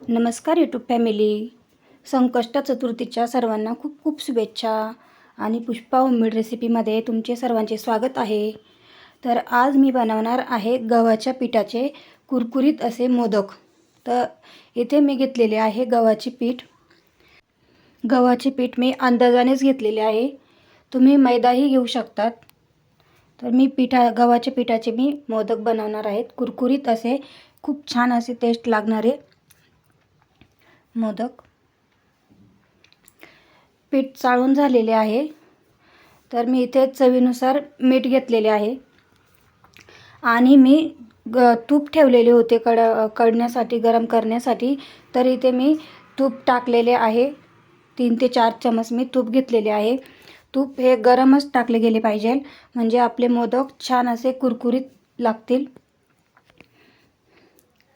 नमस्कार YouTube family संकष्ट चतुर्थीच्या सर्वांना खूप खूप शुभेच्छा आणि पुष्पा होममेड रेसिपीमध्ये तुमचे सर्वांचे स्वागत आहे. तर आज मी बनवणार आहे गव्हाच्या पिठाचे कुरकुरीत असे मोदक. तर इथे मी घेतलेले आहे गव्हाचे पीठ. गव्हाचे पीठ मी अंदाजानेच घेतलेले आहे. तुम्ही मैदाही घेऊ शकतात. तर मी पिठा गव्हाच्या पिठाचे मी मोदक बनवणार आहेत. कुरकुरीत असे खूप छान असे टेस्ट लागणारे मोदक. पीठ चाळून झालेले आहे. तर मी इथे चवीनुसार मीठ घेतलेले आहे. आणि मी ग तूप ठेवलेले होते कड कडण्यासाठी गरम करण्यासाठी. तर इथे मी तूप टाकलेले आहे. तीन ते चार चमच मी तूप घेतलेले आहे. तूप हे गरमच टाकले गेले पाहिजे. म्हणजे आपले मोदक छान असे कुरकुरीत लागतील.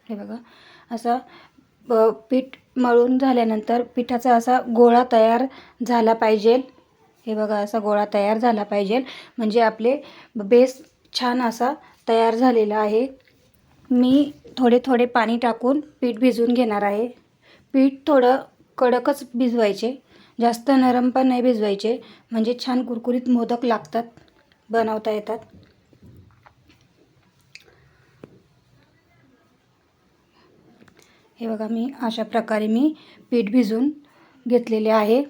हे बघा असं पीठ मळून झाल्यानंतर पिठाचा असा गोळा तयार झाला पाहिजे. हे बघा असा गोळा तयार झाला पाहिजे. म्हणजे आपले बेस छान असा तयार झालेला आहे. मी थोडे थोडे पाणी टाकून पीठ भिजवून घेणार आहे. पीठ थोडं कडकच भिजवायचे. जास्त नरम पण नाही भिजवायचे. म्हणजे छान कुरकुरीत मोदक लागतात बनवता येतात. हे बघा मी अशा प्रकारे मी पीठ भिजवून घेतलेले आहे.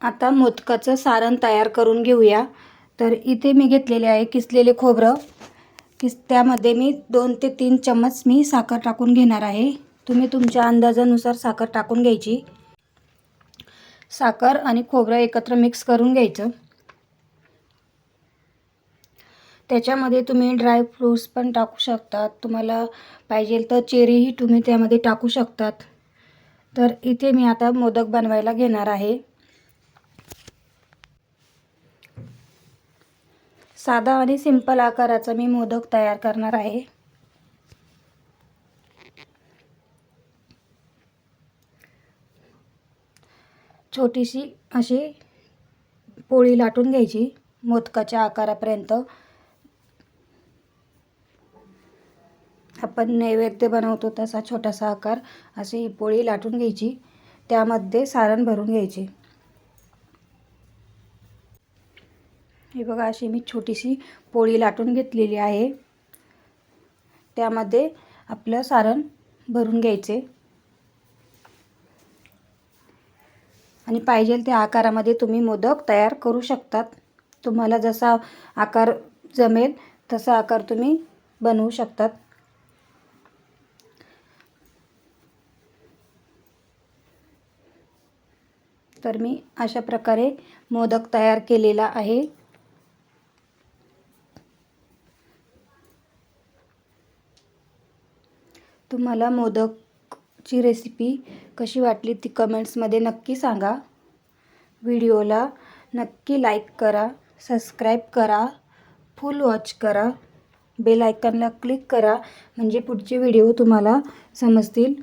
आता मोदकाचं सारण तयार करून घेऊया. तर इथे मी घेतलेले आहे किसलेले खोबरं. किस त्यामध्ये मी दोन ते तीन चम्मच मी साखर टाकून घेणार आहे. तुम्ही तुमच्या अंदाजानुसार साखर टाकून घ्यायची. साखर आणि खोबरं एकत्र मिक्स करून घ्यायचं. त्याच्यामध्ये तुम्ही ड्राय फ्रूट्स पण टाकू शकतात. तुम्हाला पाहिजे तर चेरीही तुम्ही त्यामध्ये टाकू शकतात. तर इथे मी आता मोदक बनवायला घेणार आहे. साधा आणि सिंपल आकाराचा मी मोदक तयार करणार आहे. छोटीशी अशी पोळी लाटून घ्यायची मोदकाच्या आकारापर्यंत. आपण नैवेद्य बनवतो तसा छोटासा आकार अशी ही पोळी लाटून घ्यायची. त्यामध्ये सारण भरून घ्यायचे. हे बघा अशी मी छोटीशी पोळी लाटून घेतलेली आहे. त्यामध्ये आपलं सारण भरून घ्यायचे. आणि पाहिजे त्या आकारामध्ये तुम्ही मोदक तयार करू शकतात. तुम्हाला जसा आकार जमेल तसा आकार तुम्ही बनवू शकतात. तर मी अशा प्रकारे मोदक तयार केलेला आहे. तुम्हाला मोदकची रेसिपी कशी वाटली ती कमेंट्समध्ये नक्की सांगा. व्हिडिओला नक्की लाईक करा सबस्क्राईब करा फुल वॉच करा बेल आयकनला क्लिक करा म्हणजे पुढचे व्हिडिओ तुम्हाला समजतील.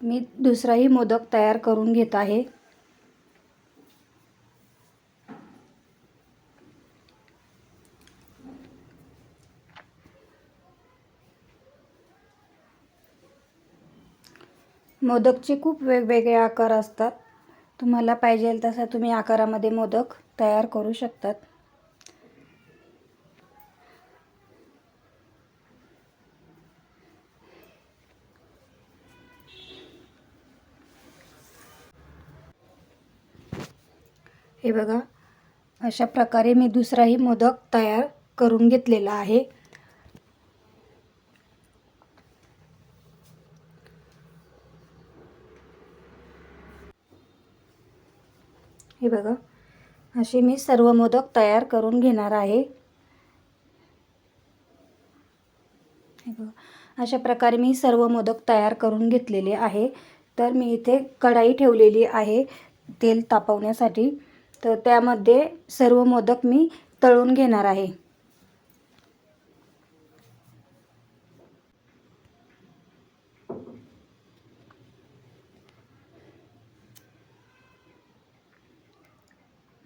मी दुसराही मोदक तयार करून घेत आहे. मोदकचे खूप वेगवेगळे आकार असतात. तुम्हाला पाहिजे तसा तुम्ही आकारामध्ये मोदक तयार करू शकतात. हे बघा. अशा प्रकारे मी दुसराही मोदक तयार करून घेतलेला आहे. हे बघा. असे मी सर्व मोदक तयार करून घेणार आहे. हे बघा. अशा प्रकारे मी सर्व मोदक तयार करून घेतलेले आहे. तर मी इथे कढाई ठेवलेली आहे. तेल तापवण्यासाठी. तर त्यामध्ये सर्व मोदक मी तळून घेणार आहे.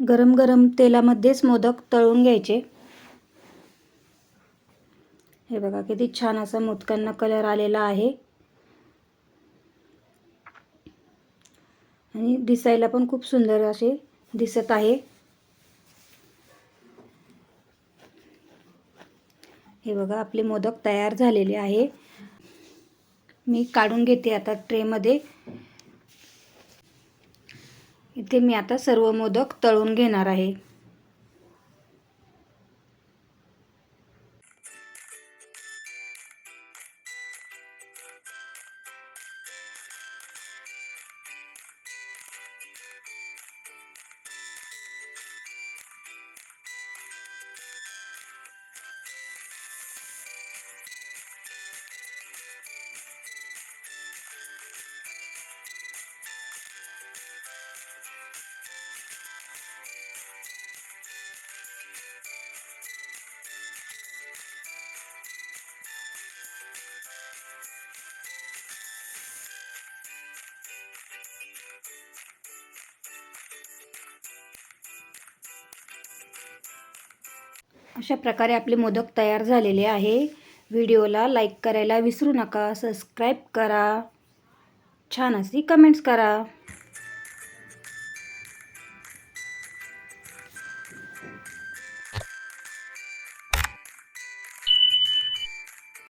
गरम गरम तेलामध्येच मोदक तळून घ्यायचे. हे बघा किती छान असा मोदकांना कलर आलेला आहे. आणि दिसायला पण खूप सुंदर असे दिसत आहे. हे बघा आपले मोदक तयार झालेले आहे. मी काढून घेते आता ट्रेमध्ये. इथे मी आता सर्व मोदक तळून घेणार आहे. अशा प्रकारे आपले मोदक तयार झालेले आहे. व्हिडिओला लाईक करायला विसरू नका. सबस्क्राईब करा. छान अशी कमेंट्स करा.